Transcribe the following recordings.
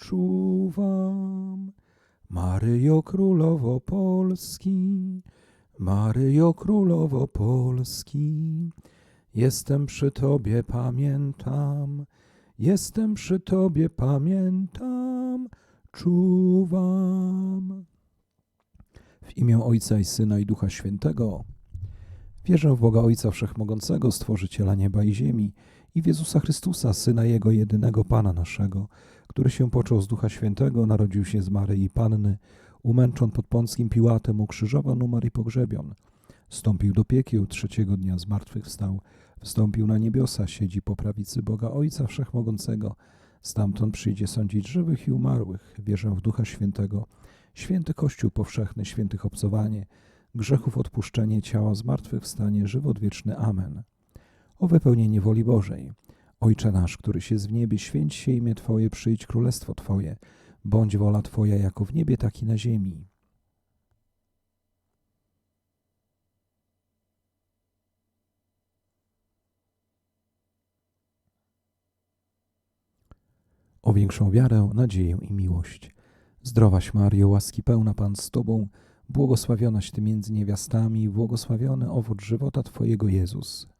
czuwam. Maryjo Królowo Polski, Maryjo Królowo Polski, jestem przy Tobie, pamiętam, jestem przy Tobie, pamiętam, czuwam. W imię Ojca i Syna i Ducha Świętego wierzę w Boga Ojca Wszechmogącego, Stworzyciela nieba i ziemi i w Jezusa Chrystusa, Syna Jego jedynego Pana naszego, który się począł z Ducha Świętego, narodził się z Maryi Panny, umęczon pod Pąckim Piłatem, ukrzyżowan, umarł i pogrzebion. Wstąpił do piekieł, trzeciego dnia zmartwychwstał, wstąpił na niebiosa, siedzi po prawicy Boga Ojca Wszechmogącego, stamtąd przyjdzie sądzić żywych i umarłych. Wierzę w Ducha Świętego, święty Kościół powszechny, świętych obcowanie, grzechów odpuszczenie, ciała zmartwychwstanie, żywot wieczny. Amen. O wypełnienie woli Bożej. Ojcze nasz, któryś jest w niebie, święć się imię Twoje, przyjdź królestwo Twoje, bądź wola Twoja jako w niebie, tak i na ziemi. O większą wiarę, nadzieję i miłość. Zdrowaś Mario, łaski pełna Pan z Tobą, błogosławionaś Ty między niewiastami błogosławiony owoc żywota Twojego Jezus.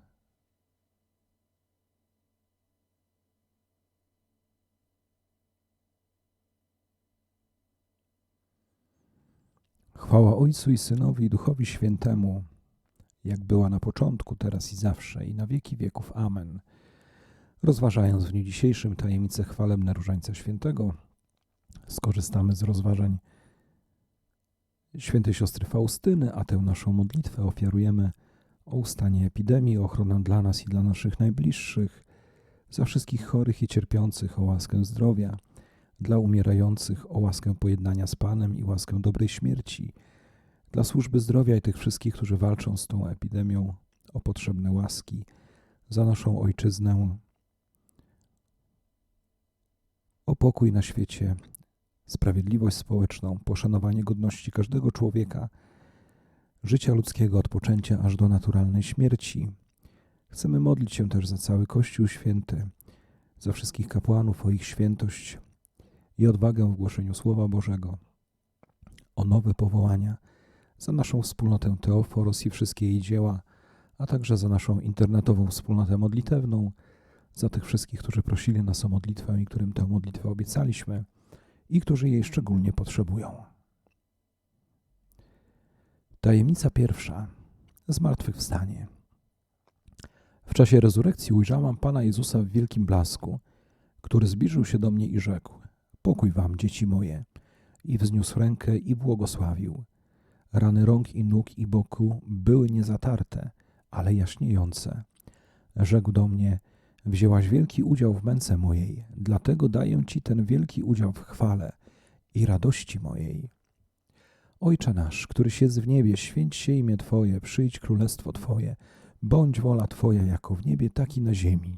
Chwała Ojcu i Synowi i Duchowi Świętemu, jak była na początku, teraz i zawsze, i na wieki wieków. Amen. Rozważając w dniu dzisiejszym tajemnicę chwalebne Różańca Świętego, skorzystamy z rozważań świętej siostry Faustyny, a tę naszą modlitwę ofiarujemy o ustanie epidemii, o ochronę dla nas i dla naszych najbliższych, za wszystkich chorych i cierpiących, o łaskę zdrowia, dla umierających, o łaskę pojednania z Panem i łaskę dobrej śmierci, dla służby zdrowia i tych wszystkich, którzy walczą z tą epidemią, o potrzebne łaski, za naszą ojczyznę, o pokój na świecie, sprawiedliwość społeczną, poszanowanie godności każdego człowieka, życia ludzkiego od poczęcia aż do naturalnej śmierci. Chcemy modlić się też za cały Kościół Święty, za wszystkich kapłanów, o ich świętość i odwagę w głoszeniu Słowa Bożego, o nowe powołania, za naszą wspólnotę Teoforos i wszystkie jej dzieła, a także za naszą internetową wspólnotę modlitewną, za tych wszystkich, którzy prosili nas o modlitwę i którym tę modlitwę obiecaliśmy i którzy jej szczególnie potrzebują. Tajemnica pierwsza. Zmartwychwstanie. W czasie rezurekcji ujrzałam Pana Jezusa w wielkim blasku, który zbliżył się do mnie i rzekł: Pokój wam, dzieci moje. I wzniósł rękę i błogosławił. Rany rąk i nóg i boku były niezatarte, ale jaśniejące. Rzekł do mnie: Wzięłaś wielki udział w męce mojej, dlatego daję Ci ten wielki udział w chwale i radości mojej. Ojcze nasz, któryś jest w niebie, święć się imię Twoje, przyjdź królestwo Twoje, bądź wola Twoja jako w niebie, tak i na ziemi.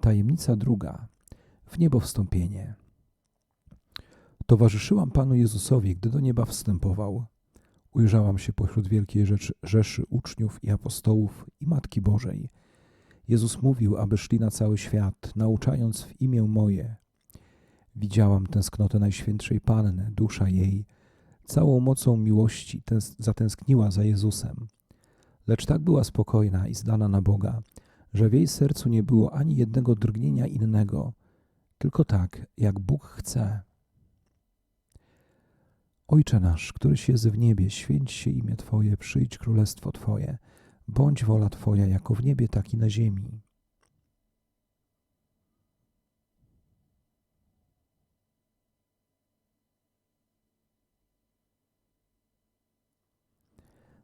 Tajemnica druga. W niebo wstąpienie. Towarzyszyłam Panu Jezusowi, gdy do nieba wstępował. Ujrzałam się pośród wielkiej rzeczy, rzeszy uczniów i apostołów i Matki Bożej. Jezus mówił, aby szli na cały świat, nauczając w imię moje. Widziałam tęsknotę Najświętszej Panny, dusza jej, całą mocą miłości zatęskniła za Jezusem. Lecz tak była spokojna i zdana na Boga, że w jej sercu nie było ani jednego drgnienia innego, tylko tak, jak Bóg chce. Ojcze nasz, któryś jest w niebie, święć się imię Twoje, przyjdź królestwo Twoje, bądź wola Twoja, jako w niebie, tak i na ziemi.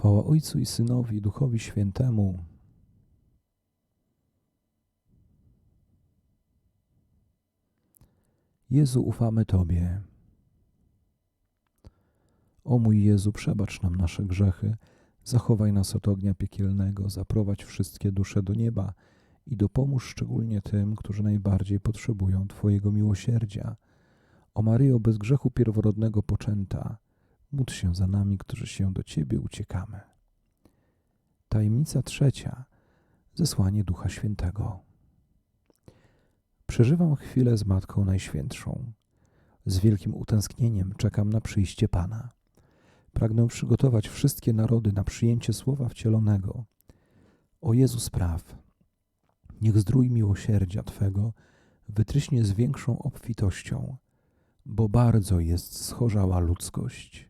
Chwała Ojcu i Synowi Duchowi Świętemu. Jezu, ufamy Tobie. O mój Jezu, przebacz nam nasze grzechy, zachowaj nas od ognia piekielnego, zaprowadź wszystkie dusze do nieba i dopomóż szczególnie tym, którzy najbardziej potrzebują Twojego miłosierdzia. O Maryjo, bez grzechu pierworodnego poczęta, módl się za nami, którzy się do Ciebie uciekamy. Tajemnica trzecia. Zesłanie Ducha Świętego. Przeżywam chwilę z Matką Najświętszą. Z wielkim utęsknieniem czekam na przyjście Pana. Pragnę przygotować wszystkie narody na przyjęcie Słowa Wcielonego. O Jezu spraw, niech zdrój miłosierdzia Twego wytryśnie z większą obfitością, bo bardzo jest schorzała ludzkość.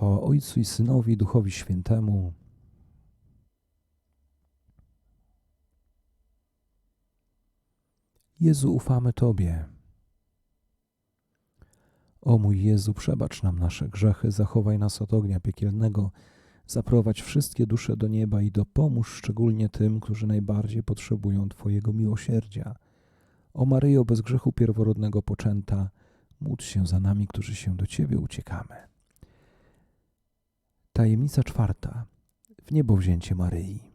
Chwała Ojcu i Synowi Duchowi Świętemu. Jezu, ufamy Tobie. O mój Jezu, przebacz nam nasze grzechy, zachowaj nas od ognia piekielnego, zaprowadź wszystkie dusze do nieba i dopomóż szczególnie tym, którzy najbardziej potrzebują Twojego miłosierdzia. O Maryjo, bez grzechu pierworodnego poczęta, módl się za nami, którzy się do Ciebie uciekamy. Tajemnica czwarta. W niebowzięcie Maryi.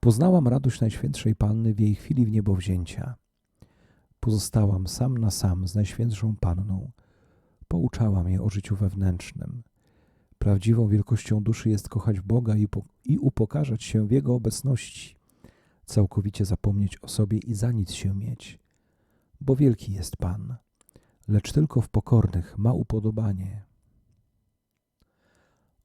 Poznałam radość Najświętszej Panny w jej chwili w niebowzięcia. Pozostałam sam na sam z Najświętszą Panną. Pouczałam je o życiu wewnętrznym. Prawdziwą wielkością duszy jest kochać Boga i, po, i upokarzać się w Jego obecności, całkowicie zapomnieć o sobie i za nic się mieć. Bo wielki jest Pan, lecz tylko w pokornych ma upodobanie.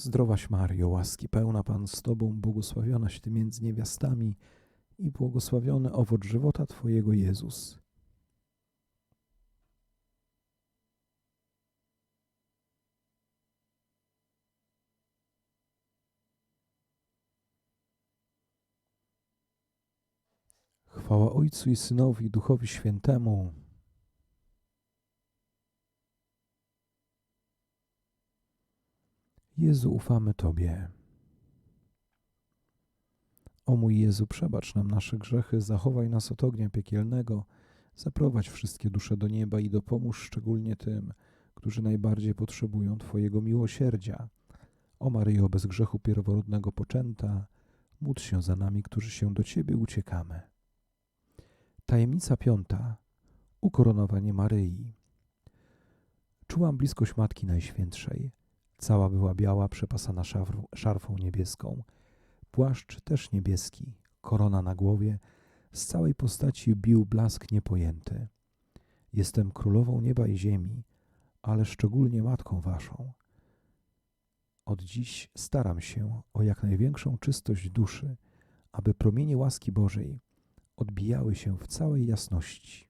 Zdrowaś Mario, łaski pełna Pan z Tobą, błogosławionaś Ty między niewiastami i błogosławiony owoc żywota Twojego Jezus. Chwała Ojcu i Synowi Duchowi Świętemu. Jezu, ufamy Tobie. O mój Jezu, przebacz nam nasze grzechy, zachowaj nas od ognia piekielnego, zaprowadź wszystkie dusze do nieba i dopomóż szczególnie tym, którzy najbardziej potrzebują Twojego miłosierdzia. O Maryjo, bez grzechu pierworodnego poczęta, módl się za nami, którzy się do Ciebie uciekamy. Tajemnica piąta. Ukoronowanie Maryi. Czułam bliskość Matki Najświętszej. Cała była biała, przepasana szarfą niebieską. Płaszcz też niebieski, korona na głowie, z całej postaci bił blask niepojęty. Jestem królową nieba i ziemi, ale szczególnie matką waszą. Od dziś staram się o jak największą czystość duszy, aby promienie łaski Bożej odbijały się w całej jasności.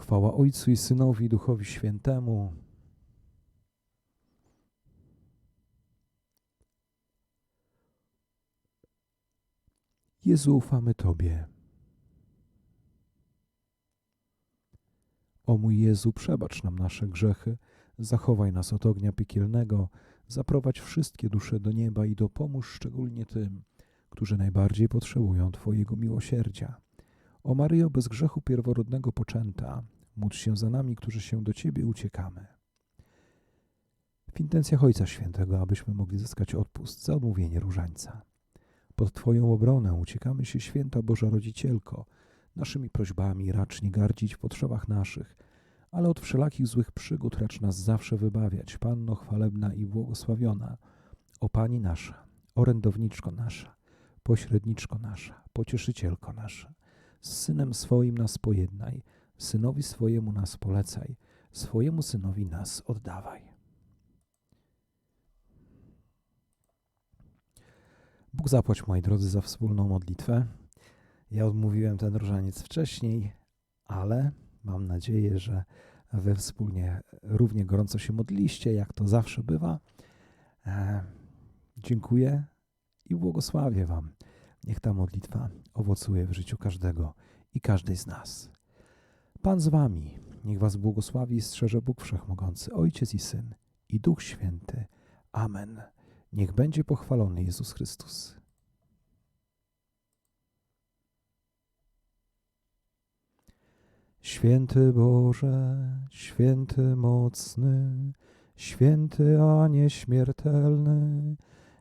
Chwała Ojcu i Synowi i Duchowi Świętemu. Jezu, ufamy Tobie. O mój Jezu, przebacz nam nasze grzechy, zachowaj nas od ognia piekielnego, zaprowadź wszystkie dusze do nieba i dopomóż szczególnie tym, którzy najbardziej potrzebują Twojego miłosierdzia. O Maryjo, bez grzechu pierworodnego poczęta, módl się za nami, którzy się do Ciebie uciekamy. W intencjach Ojca Świętego, abyśmy mogli zyskać odpust za odmówienie różańca. Pod Twoją obronę uciekamy się, Święta Boża Rodzicielko, naszymi prośbami racz nie gardzić w potrzebach naszych, ale od wszelakich złych przygód racz nas zawsze wybawiać, Panno chwalebna i błogosławiona, o Pani nasza, orędowniczko nasza, pośredniczko nasza, pocieszycielko nasza, z Synem swoim nas pojednaj, Synowi swojemu nas polecaj, swojemu Synowi nas oddawaj. Bóg zapłać, moi drodzy, za wspólną modlitwę. Ja odmówiłem ten różaniec wcześniej, ale mam nadzieję, że wy wspólnie równie gorąco się modliście, jak to zawsze bywa. E, dziękuję i błogosławię Wam. Niech ta modlitwa owocuje w życiu każdego i każdej z nas. Pan z Wami, niech Was błogosławi i strzeże Bóg Wszechmogący, Ojciec i Syn i Duch Święty. Amen. Niech będzie pochwalony Jezus Chrystus. Święty Boże, święty mocny, święty a nieśmiertelny,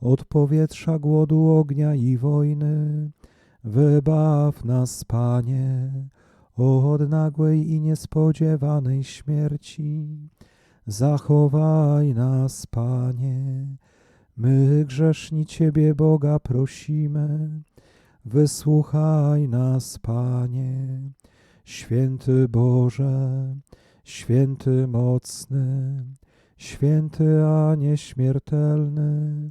Od powietrza głodu, ognia i wojny, wybaw nas, Panie, od nagłej i niespodziewanej śmierci. Zachowaj nas, Panie, my grzeszni Ciebie, Boga, prosimy. Wysłuchaj nas, Panie, święty Boże, święty mocny, święty a nieśmiertelny,